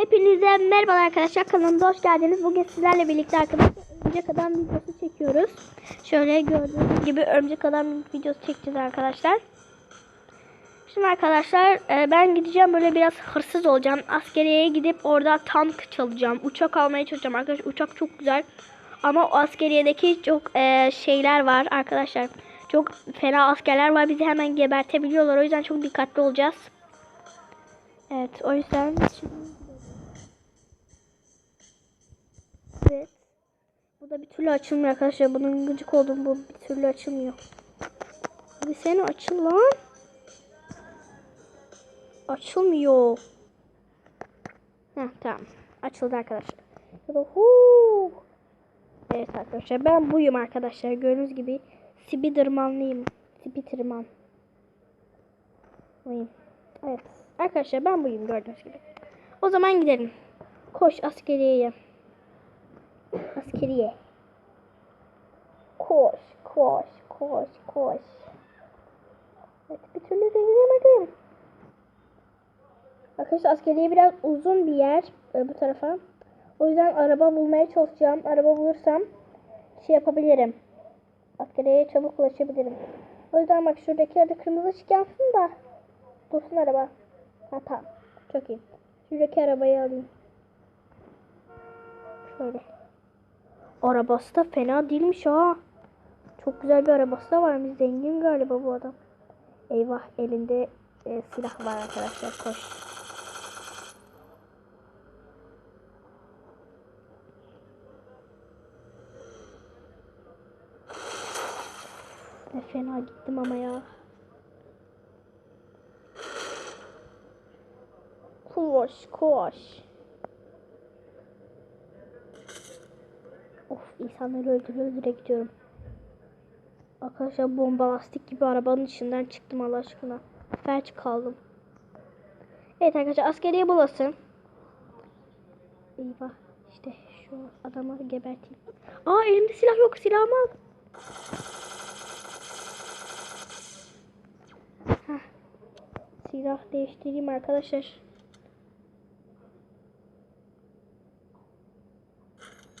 Hepinize merhaba arkadaşlar kanalımıza hoş geldiniz. Bugün sizlerle birlikte arkadaşlar örümcek adam videosu çekiyoruz. Şöyle gördüğünüz gibi örümcek adam videosu çekeceğiz arkadaşlar. Şimdi arkadaşlar e, ben gideceğim böyle biraz hırsız olacağım. Askeriyeye gidip orada tank çalacağım. Uçak almaya çalışacağım arkadaşlar. Uçak çok güzel. Ama o askeriyedeki çok e, şeyler var arkadaşlar. Çok fena askerler var. Bizi hemen gebertebiliyorlar. O yüzden çok dikkatli olacağız. Evet o yüzden şimdi Da bir türlü açılmıyor arkadaşlar. Bunun gıcık olduğum bu bir türlü açılmıyor. Bir seni açıl lan. Açılmıyor. Heh tamam. Açıldı arkadaşlar. Huu. Evet arkadaşlar ben buyum arkadaşlar. Gördüğünüz gibi Spidermanlıyım. Spiderman. Buyum. Evet. Arkadaşlar ben buyum gördüğünüz gibi. O zaman gidelim. Koş askeriyeye. Askeriye. Koş, koş, koş, koş. Evet, bir türlü deneyemedim. Arkadaşlar askeriye biraz uzun bir yer e, bu tarafa. O yüzden araba bulmaya çalışacağım. Araba bulursam şey yapabilirim. Askeriyeye çabuk ulaşabilirim. O yüzden bak şuradaki yerde kırmızı ışık yansın da dursun araba. Ha tamam. Çok iyi. Şuradaki arabayı alayım. Şöyle. Arabası da fena değilmiş ha. Çok güzel bir arabası da varmış. Zengin galiba bu adam. Eyvah elinde e, silah var arkadaşlar. Koş. Ne fena gittim ama ya. Koş koş. Of insanları öldüre öldüre gidiyorum. Arkadaşlar bomba lastik gibi arabanın içinden çıktım Allah aşkına. Felç kaldım. Evet arkadaşlar askeriye bulasın. Eyvah işte şu adamı geberteyim. Aa elimde silah yok silahımı al. Silah değiştireyim arkadaşlar.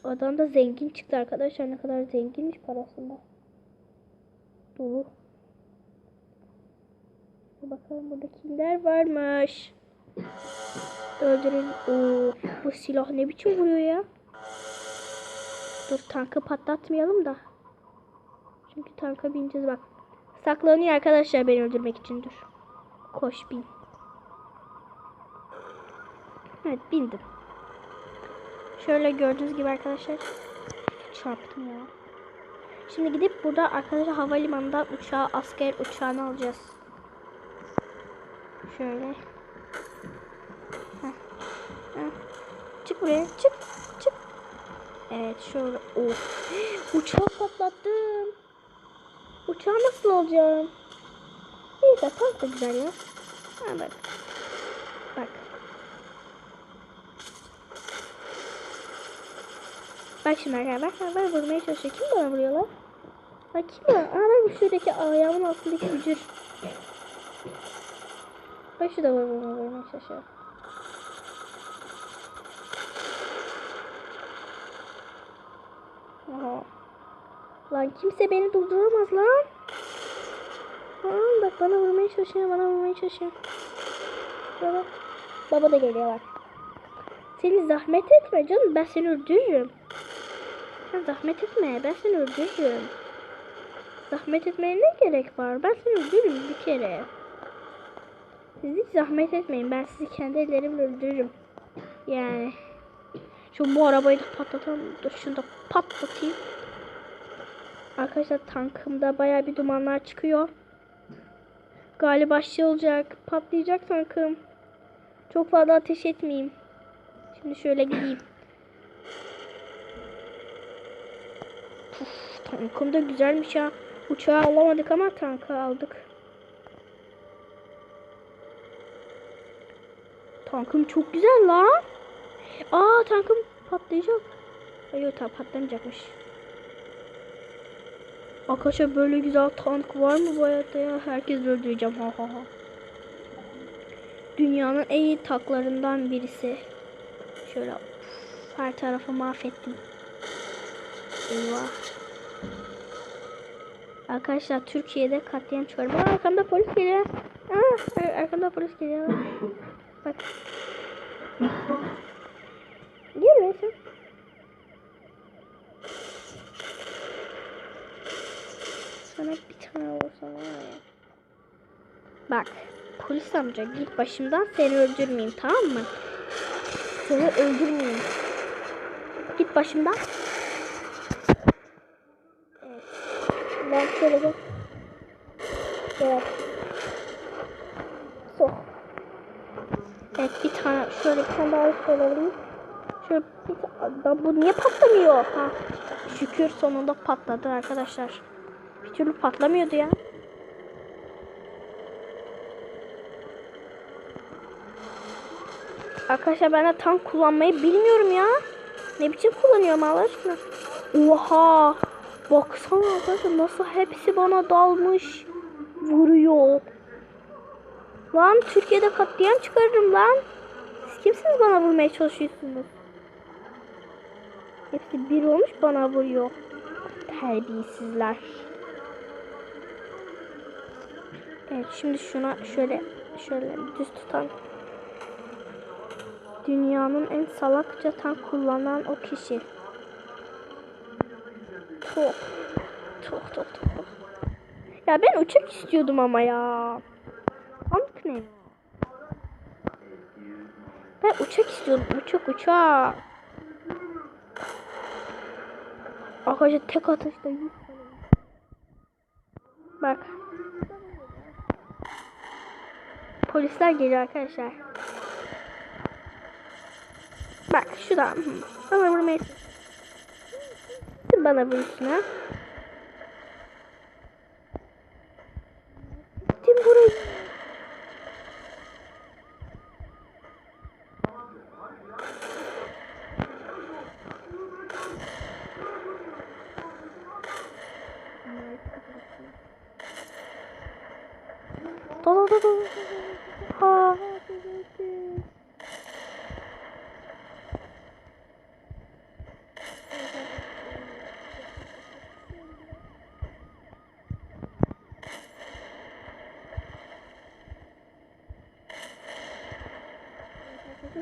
Adam da zengin çıktı arkadaşlar. Ne kadar zenginmiş parasında. Dolu. Bakalım burada kimler varmış. Öldürün. Oo, bu silah ne biçim vuruyor ya? Dur tankı patlatmayalım da. Çünkü tanka bineceğiz bak. Saklanıyor arkadaşlar beni öldürmek için dur. Koş bin. Evet bindim. Şöyle gördüğünüz gibi arkadaşlar çarptım ya. Şimdi gidip burada arkadaşlar havalimanından uçağı asker uçağını alacağız. Şöyle. Heh. Heh. Çık buraya çık çık. Evet şöyle. Of. Uçağı patlattım. Uçağı nasıl alacağım? Neyse tank da güzel ya. Ha. Bak. Bak şimdi arkadaşlar bak vurmaya çalışıyor. Kim bana vuruyor lan? Bak kim ya? Aa bak şuradaki ayağımın altındaki bücür. Bak şu da vur- vur- vurmaya çalışıyor. Aha. Lan kimse beni durduramaz lan. Aa, bak bana vurmaya çalışıyor, bana vurmaya çalışıyor. Baba, baba da geliyor bak. Seni zahmet etme canım, ben seni öldürürüm. Sen zahmet etme. Ben seni öldürürüm. Zahmet etmeye ne gerek var? Ben seni öldürürüm bir kere. Siz hiç zahmet etmeyin. Ben sizi kendi ellerimle öldürürüm. Yani. Şu bu arabayı da patlatalım. Dur şunu da patlatayım. Arkadaşlar tankımda baya bir dumanlar çıkıyor. Galiba şey olacak. Patlayacak tankım. Çok fazla ateş etmeyeyim. Şimdi şöyle gideyim. Tankım da güzelmiş ya. Uçağı alamadık ama tankı aldık. Tankım çok güzel lan. Aa tankım patlayacak. Ay yok tamam patlamayacakmış. Arkadaşlar böyle güzel tank var mı bu hayatta ya? Herkes öldüreceğim ha ha ha. Dünyanın en iyi tanklarından birisi. Şöyle her tarafı mahvettim. Eyvah. Arkadaşlar Türkiye'de katliam çorba. Aa, arkamda polis geliyor. Aa, ar- arkamda polis geliyor. Bak. Gel sen. Sana bir tane olsa var. Bak. Polis amca git başımdan seni öldürmeyeyim tamam mı? Seni öldürmeyeyim. Git başımdan. Evet. Ben şöyle gel. Evet. Sok. Evet bir tane şöyle bir tane daha alayım. Şöyle bir tane. Bu niye patlamıyor? Ha. Şükür sonunda patladı arkadaşlar. Bir türlü patlamıyordu ya. Arkadaşlar ben de tank kullanmayı bilmiyorum ya. Ne biçim kullanıyorum Allah aşkına. Oha. Baksana arkadaşlar nasıl hepsi bana dalmış. Vuruyor. Lan Türkiye'de katliam çıkarırım lan. Siz kimsiniz bana vurmaya çalışıyorsunuz? Hepsi bir olmuş bana vuruyor. Terbiyesizler. Evet şimdi şuna şöyle şöyle düz tutan. Dünyanın en salakça tank kullanan o kişi. Tok. Tok tok tok. Ya ben uçak istiyordum ama ya. Tank ne? Ben uçak istiyordum. Uçak uçak. Arkadaşlar tek atışta 100 Bak. Polisler geliyor arkadaşlar. Bak şuradan. Hı. Bana vurmaya Kim bana vursun ha? Kim burayı? Da da da da. Ha.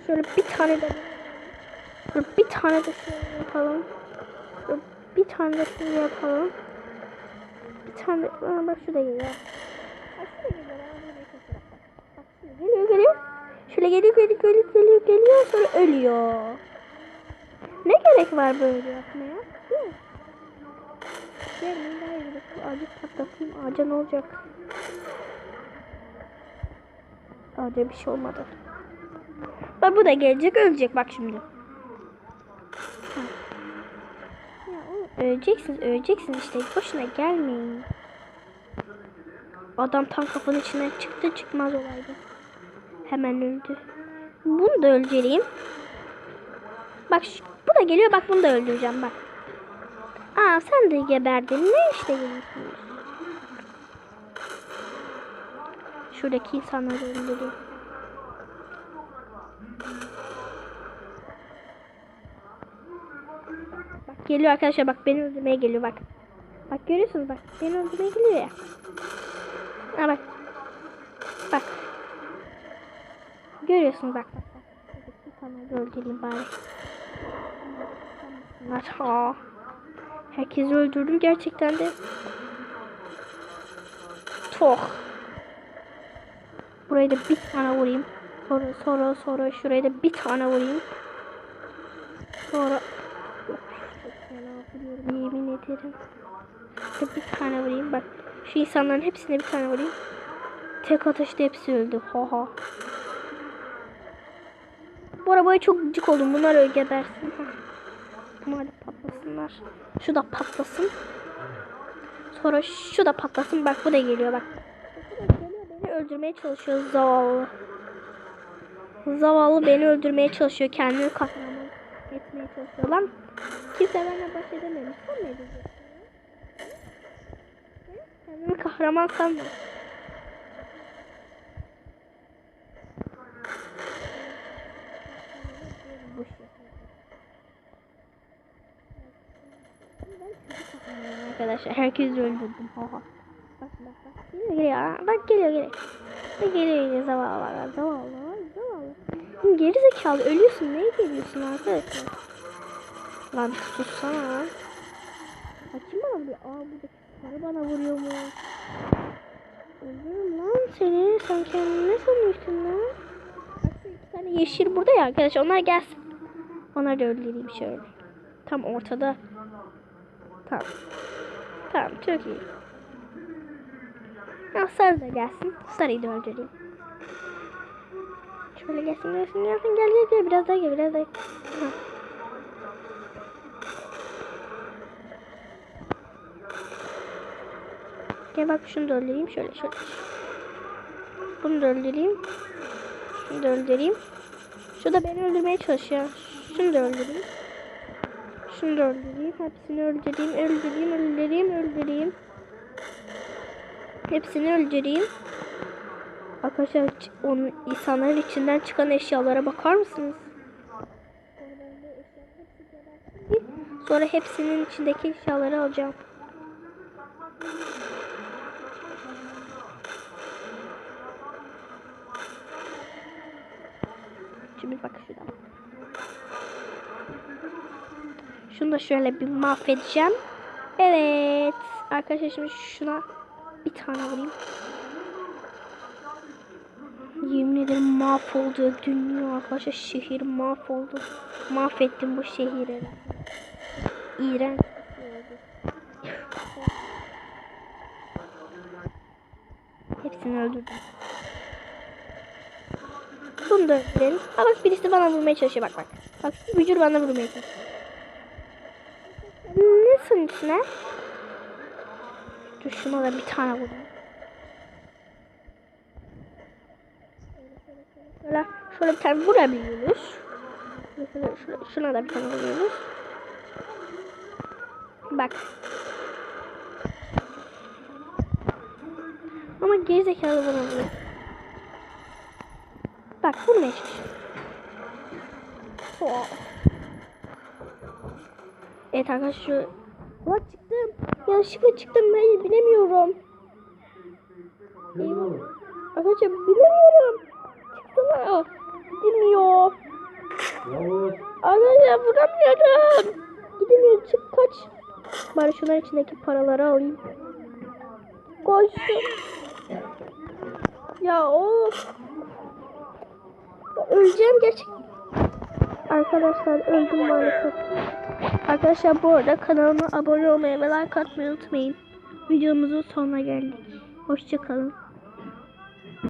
Şöyle bir tane de bir tane de şöyle yapalım. Bir tane de şöyle yapalım. Bir tane de Aa, bak. Bak şurada geliyor. Geliyor geliyor. Şöyle geliyor geliyor geliyor geliyor geliyor sonra ölüyor. Ne gerek var böyle yapmaya? Gelmeyin daha iyi. Şu ağacı patlatayım. Ağaca ne olacak? Ağaca bir şey olmadı. Bak bu da gelecek ölecek bak şimdi. Öleceksiniz öleceksiniz işte boşuna gelmeyin. Adam tam kapının içine çıktı çıkmaz olaydı. Hemen öldü. Bunu da öldüreyim. Bak şu, bu da geliyor bak bunu da öldüreceğim bak. Aa sen de geberdin ne işte geliyorsunuz. Şuradaki insanları öldürüyor. Geliyor arkadaşlar bak beni öldürmeye geliyor bak. Bak görüyorsunuz bak beni öldürmeye geliyor ya. Ha bak. Bak. Görüyorsunuz bak bak bak. De öldüreyim bari. Ha. Herkesi öldürdüm gerçekten de. Çok. Buraya da bir tane vurayım. Sonra sonra sonra şuraya da bir tane vurayım. Sonra çok fena vuruyorum yemin ederim. Bir tane vurayım bak. Şu insanların hepsine bir tane vurayım. Tek atışta hepsi öldü. Ha ha. Bu arabaya çok gıcık oldum. Bunlar öyle gebersin. Bunlar patlasınlar. Şu da patlasın. Sonra şu da patlasın. Bak bu da geliyor bak. Beni öldürmeye çalışıyor zavallı. Zavallı beni öldürmeye çalışıyor. Kendini kahraman etmeye çalışıyor. Lan Kimse benimle baş edememiş. Sen ne diyeceksin? Kendimi kahraman sanmıyorum. arkadaşlar. Herkes öldürdüm. Oha. Bak bak bak. Geliyor geliyor. Bak geliyor geliyor. Bak geliyor yine zavallı. Zavallı. Zavallı. Geri zekalı ölüyorsun. Neye geliyorsun arkadaşlar? Lan. Bak kim bana vuruyor? Aa buradaki sarı bana vuruyor mu? Öldürürüm lan seni. Sen kendini ne sanıyorsun lan? Bak iki tane yeşil burada ya arkadaşlar. Onlar gelsin. Onları da öldüreyim şöyle. Tam ortada. Tamam. Tamam çok iyi. Ya sarı da gelsin. Sarıyı da öldüreyim. Şöyle gelsin gelsin gelsin gel gel gel biraz daha gel biraz daha. Ha. Gel bak şunu da öldüreyim şöyle şöyle. Bunu da öldüreyim. Şunu da öldüreyim. Şu da beni öldürmeye çalışıyor. Şunu da öldüreyim. Şunu da öldüreyim. Hepsini öldüreyim. Öldüreyim. Öldüreyim. Öldüreyim. Hepsini öldüreyim. Arkadaşlar onun insanların içinden çıkan eşyalara bakar mısınız? Sonra hepsinin içindeki eşyaları alacağım. Şimdi bak şurada. Şunu da şöyle bir mahvedeceğim. Evet. Arkadaşlar şimdi şuna bir tane vurayım. Yemin ederim mahvoldu dünya arkadaşlar şehir mahvoldu. Mahvettim bu şehri. İğrenç. Hepsini öldürdüm. Bunu da öldürelim. Ha bak birisi bana vurmaya çalışıyor bak bak. Bak bücür bana vurmaya çalışıyor. Ne son içine? Dur şuna da bir tane vurayım. Şöyle, şöyle bir tane vurabiliyoruz. Şöyle, şöyle, şuna da bir tane vuruyoruz. Bak. Ama gerizekalı vuruyor. Bak vurmaya çalışıyor. Oh. Evet arkadaşlar Bak çıktım. Yanlışlıkla çıktım ben bilemiyorum. Eyvah. Arkadaşlar bilemiyorum. Çıksana. Gidilmiyor. Yavuz. Arkadaşlar vuramıyorum. Gidemiyor çık kaç. Bari şunların içindeki paraları alayım. Koştum. Ya of. Öleceğim gerçekten. Arkadaşlar öldüm maalesef. Arkadaşlar bu arada kanalıma abone olmayı ve like atmayı unutmayın. Videomuzun sonuna geldik. Hoşçakalın.